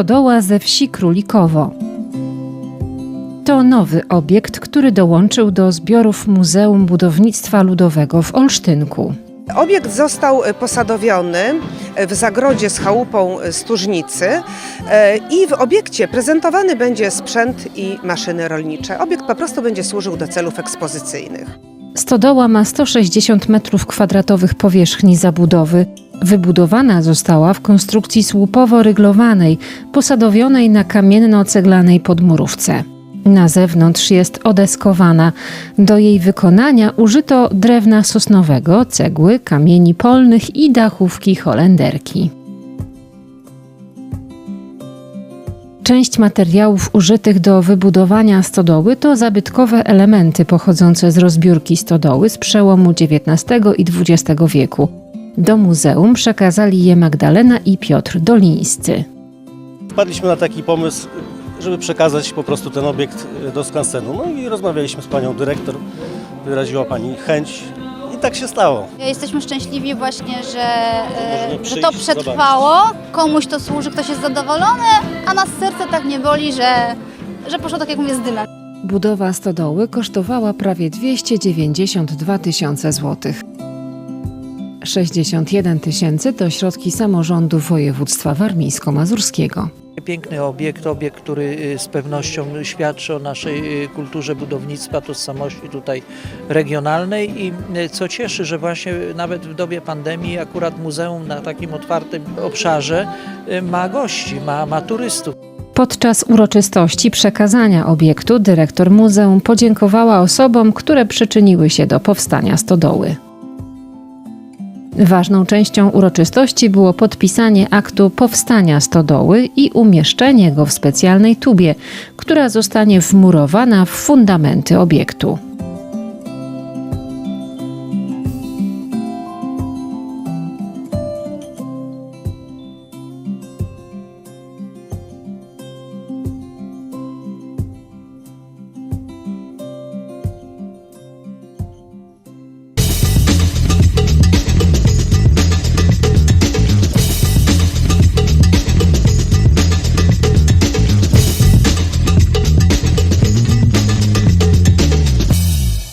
stodoła ze wsi Królikowo. To nowy obiekt, który dołączył do zbiorów Muzeum Budownictwa Ludowego w Olsztynku. Obiekt został posadowiony w zagrodzie z chałupą Stróżnicy e, i w obiekcie prezentowany będzie sprzęt i maszyny rolnicze. Obiekt po prostu będzie służył do celów ekspozycyjnych. Stodoła ma 160 m2 powierzchni zabudowy. Wybudowana została w konstrukcji słupowo-ryglowanej, posadowionej na kamienno-ceglanej podmurówce. Na zewnątrz jest odeskowana. Do jej wykonania użyto drewna sosnowego, cegły, kamieni polnych i dachówki holenderki. Część materiałów użytych do wybudowania stodoły to zabytkowe elementy pochodzące z rozbiórki stodoły z przełomu XIX i XX wieku. Do muzeum przekazali je Magdalena i Piotr Dolińscy. Wpadliśmy na taki pomysł, żeby przekazać po prostu ten obiekt do skansenu. No i rozmawialiśmy z panią dyrektor, wyraziła pani chęć i tak się stało. Jesteśmy szczęśliwi właśnie, że, Możemy e, że przyjść, to przetrwało, komuś to służy, ktoś jest zadowolony, a nas serce tak nie boli, że, że poszło tak jak mówię z dymem. Budowa stodoły kosztowała prawie 292 tysiące złotych. 61 tysięcy to środki samorządu województwa warmińsko-mazurskiego. Piękny obiekt, obiekt, który y, z pewnością świadczy o naszej y, kulturze budownictwa, tożsamości tutaj regionalnej i y, co cieszy, że właśnie nawet w dobie pandemii akurat muzeum na takim otwartym obszarze ma gości, ma, ma turystów. Podczas uroczystości przekazania obiektu dyrektor muzeum podziękowała osobom, które przyczyniły się do powstania stodoły. Ważną częścią uroczystości było podpisanie aktu powstania stodoły i umieszczenie go w specjalnej tubie, która zostanie wmurowana w fundamenty obiektu.